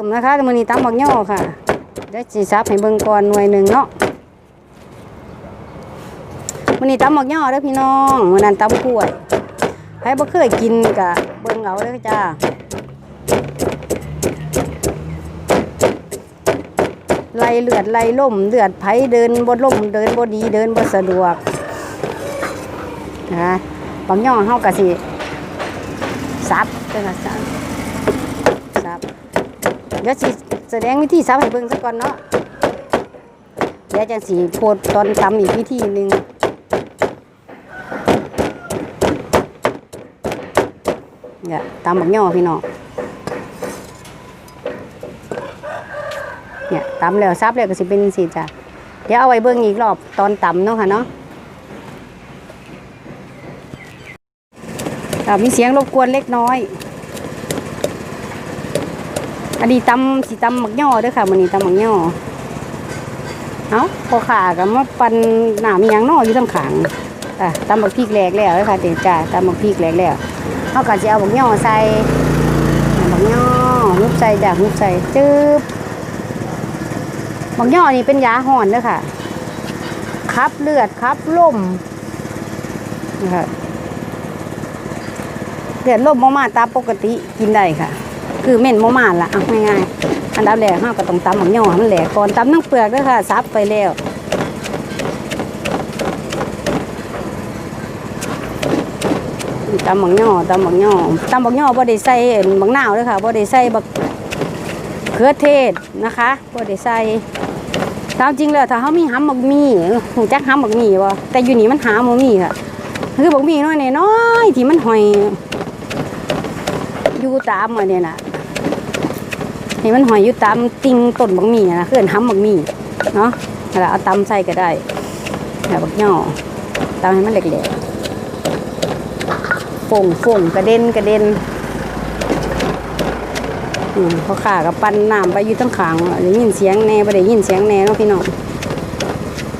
ติมนะคะมือนี้ตำบักย่อค่ะเดี๋ยวสิซับให้เบิ่งก่อนหน่วยหนึ่งเนาะมือนี้ตำบักย่อเด้อพี่น้องมือนั้นตำกล้วยใครบ่เคยกินก็เบิ่งเอาเด้อจ้าไล่เลือดไล่ล่มเลือดไผเดินบ่ล่มเดินบ่ดีเดินบ่สะดวกนะบักย่อเฮาก็สิซับเด้อะซับ ดี๋ยวสิแสดงวิธีซับให้เบิ่งซะก่อนเนาะเดี๋ยวจังสีโพดตอนตำอีกวิธีหนึ่งเนี่ยตำบักย่อพี่น้องเนี่ยตำแล้วซับแล้วก็สิเป็นสิจ้ะเดี๋ยวเอาไว้เบิ่งอีกรอบตอนตำเนาะค่ะเนาะอ่มีเสียงรบกวนเล็กน้อย อันนี้ตำสีตำหมักย่อด้วยค่ะมันนี้ตำหมักย่อเอาพอขากับมาปันหนามียังนออยู่ทั้งขางอะตำบักพริกแหลกแล้วด้อค่ะเดี๋ยวจ้าตำบักพริกแหลกแล้วเขาก็จะเอาบักย่อใส่บักย่อมุบใส่จากมุบใส่จึ๊บบักย่อนี่เป็นยาห่อนด้อค่ะคับเลือดคับลมนะคะเลือดลมมามาตามปกติกินได้ค่ะ คือเม่นโมมานละเอาง่ายๆอันดับแรกห้าก็ต้องตำหมักย่อให้มันแหลกก่อนตำทั้งเปลือกด้วยค่ะซับไปแล้วตำหมักย่อตำหมักย่อตำหมักย่อบ่ได้ใส่หมักนาวด้วยค่ะบ่ได้ใส่บักเขือเทศนะคะบ่ได้ใส่ตามจริงแล้วถ้าเขามีหำหมักมีหูจักหำหมักมีบ่แต่อยู่นี่มันหาหมักมีค่ะคือบักมีน้อยน้อยๆที่มันหอย อยู่ตามมาเนี่ยนะเห็นมันหอยอยู่ตามติงต้นบักมี่นะเพื่อนห้ำบักมี่เนาะแล้วเอาตำใส่ก็ได้แบบบักย่อตำให้มันเหล็กๆฝงฝงกระเด็นกระเด็นอืมพอขากับปั้นน้ำไปอยู่ตั้งขางได้ยินเสียงแน่ไม่ได้ยินเสียงแน่เนาะพี่น้อง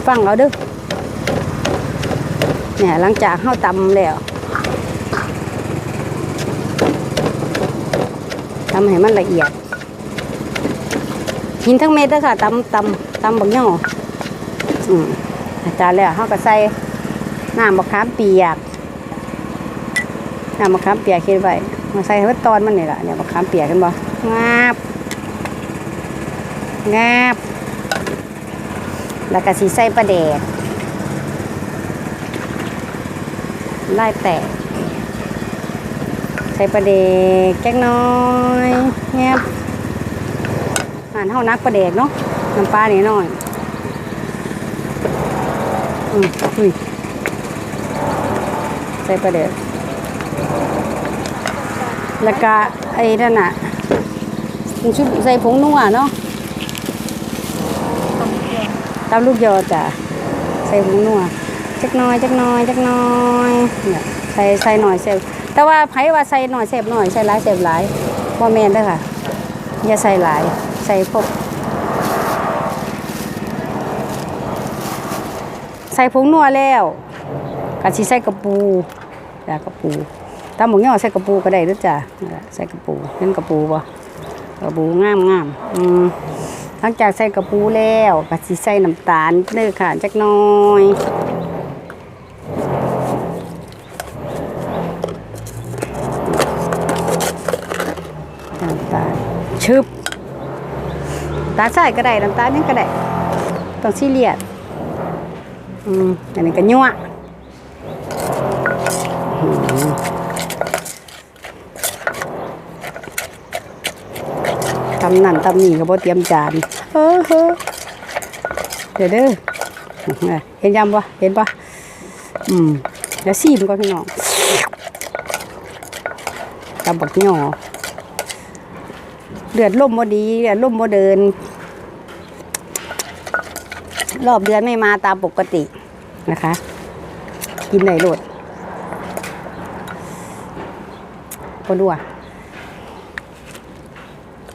ฟังเอาเด้อเนี่ยหลังจากเข้าตำแล้ว ทำให้มันละเอียดกินทั้งเม็ดเลยค่ะตำตำตำบักย่ออืมอาจารย์แล้วเขาก็ใส่น้ำมะขามเปียกน้ำมะขามเปียกคิดไว้มาใส่ให้มันตอนมันนี่แหละเนี่ยมะขามเปียกกันบ่งาบงาบแล้วก็สีใส่ปลาแดกไล่แตก ส่ปลาเด็กแก๊กน้อยเงียบอาหารเท่านักปลาเด็กเนาะน้ำปลานี่หน่อยอืมอุ้ยใส่ปลาเด็กแล้วก็ไอ้นั่นน่ะชุดใส่ผงนัวเนาะตามลูกยอจ้ะใส่ผงนัวจักหน้อยจักหน้อยจักหน้อยเนี่ยใส่ใส่หน่อยใส่ แต่ว่าไผว่าใส่หน่อยเสพหน่อยใส่หลายเสพหลายบ่แม่นเด้อค่ะ อย่าใส่หลายใส่พวกใส่ผงนัวแล้วก็สิใส่กระปูจ้ะกระปูตาหมูย่อใส่กระปูก็ได้ด้อจ้ะใส่กระปูเห็นกระปูบ่กระปูงามงามอืมหลังจากใส่กระปูแล้วก็สิใส่น้ำตาลเด้อค่ะจักหน่อย ตาลชึบตาใส่ก็ได้น้ำตาลยังก็ได้ต้องซีเรียสอืมอันนี้ก็ยั่วตำนั่นตำนี่ก็บ่เตรียมจานเฮ้อเฮ้อเดี๋ยวเด้อเห็นยำปะเห็นปะอืมแล้วซีมก่อนพี่น้องตำบักย่อ เดือดล่มบ่ดีเดือดล่มบ่เดิน รอบเดือนไม่มาตามปกตินะคะ กินไหนโหลดก็ดูอะ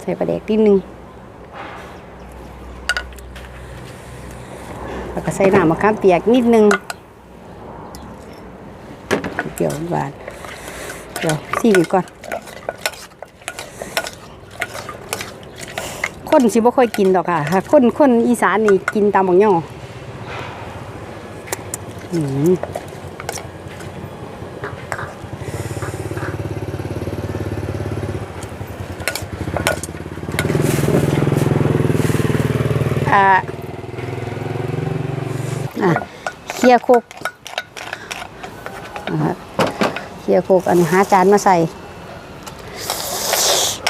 ใส่ปลาแดกนิดนึงแล้วก็ใส่น้ำมะขามเปียกนิดนึงเปรี้ยวหวานเดี๋ยวซีก่อน คนสิบ่ค่อยกินดอกค่ะคนคนอีสานนี่กินตำบักย่ออืมอ่าอะเคียโคกเคลียโคกอันหาจานมาใส่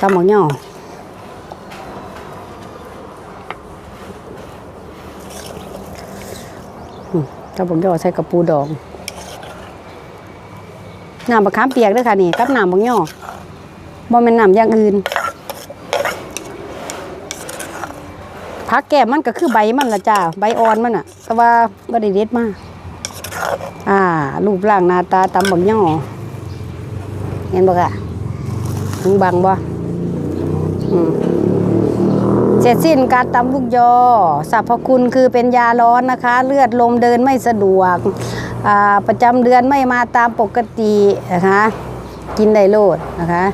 ตำบักย่อ กระบอกย่อใส่กระปูดองน้ำมะขามเปียกด้วยค่ะนี่กับน้ำบักย่อบ่แม่นน้ำอย่างอื่นผักแก้มมันก็คือใบมันละจ้าใบอ่อนมันอะแต่ว่าบ่ได้เด็ดมากอ่า รูปร่างหน้าตาตำบักย่อเห็นบ่ค่ะถึงบังบ่ เสร็จสิ้นการตำลูกยอสรรพคุณคือเป็นยาร้อนนะคะ เลือดลมเดินไม่สะดวกประจำเดือนไม่มาตามปกตินะคะ กินได้โลดนะคะ